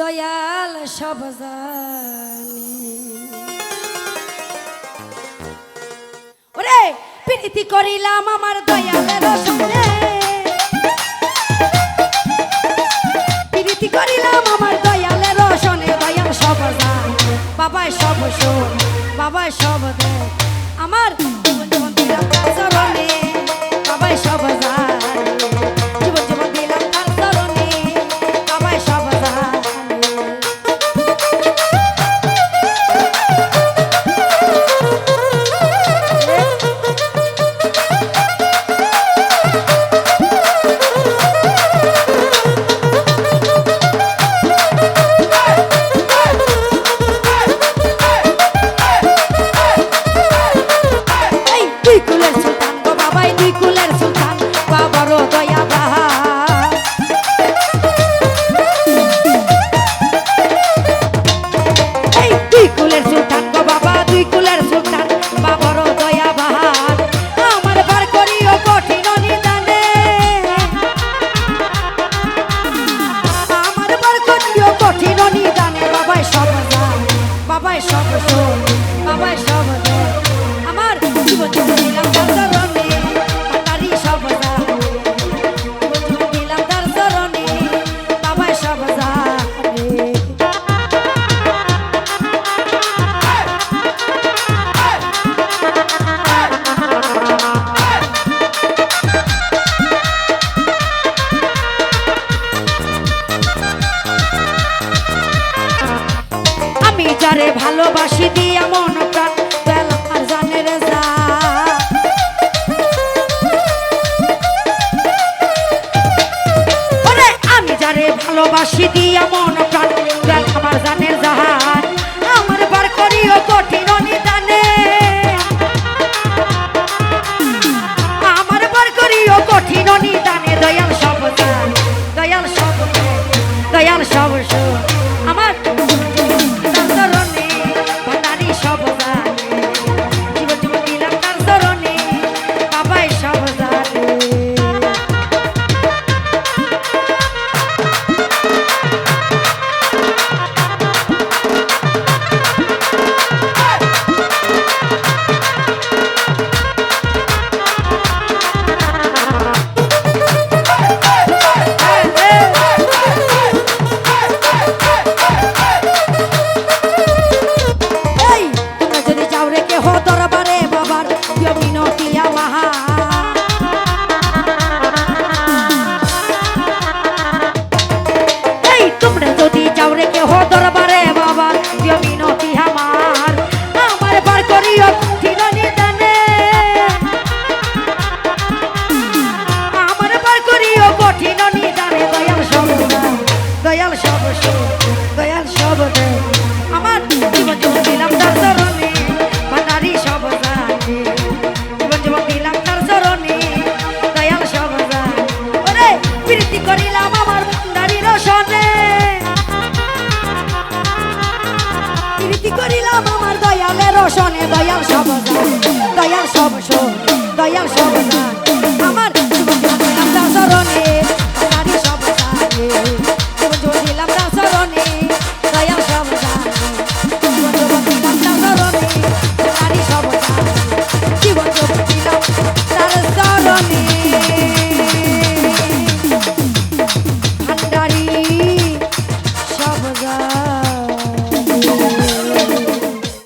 দয়াল সব জানি। ওরে, প্রীতি করিলাম আমার দয়ালের সঙ্গে। প্রীতি করিলাম আমার দয়ালের সনে দয়াল সব জানি বাবা সব শোন বাবা সব দেখ। সব বাবা সব আমার জীবন। যারে ভালোবাসি দিয়া মন প্রাণ বেলার জানের যা। আমি যারে ভালোবাসি দিয়া মন প্রাণ, বেল আমার জানে জাহান আমার বার করিও কঠিন নিদানে। আমার বার করিও কঠিন নিদানে। দয়াল সব দয়াল সব দয়াল সব সব শোনে দয়াল সব দয়াল সব শোনে দয়াল সব আমার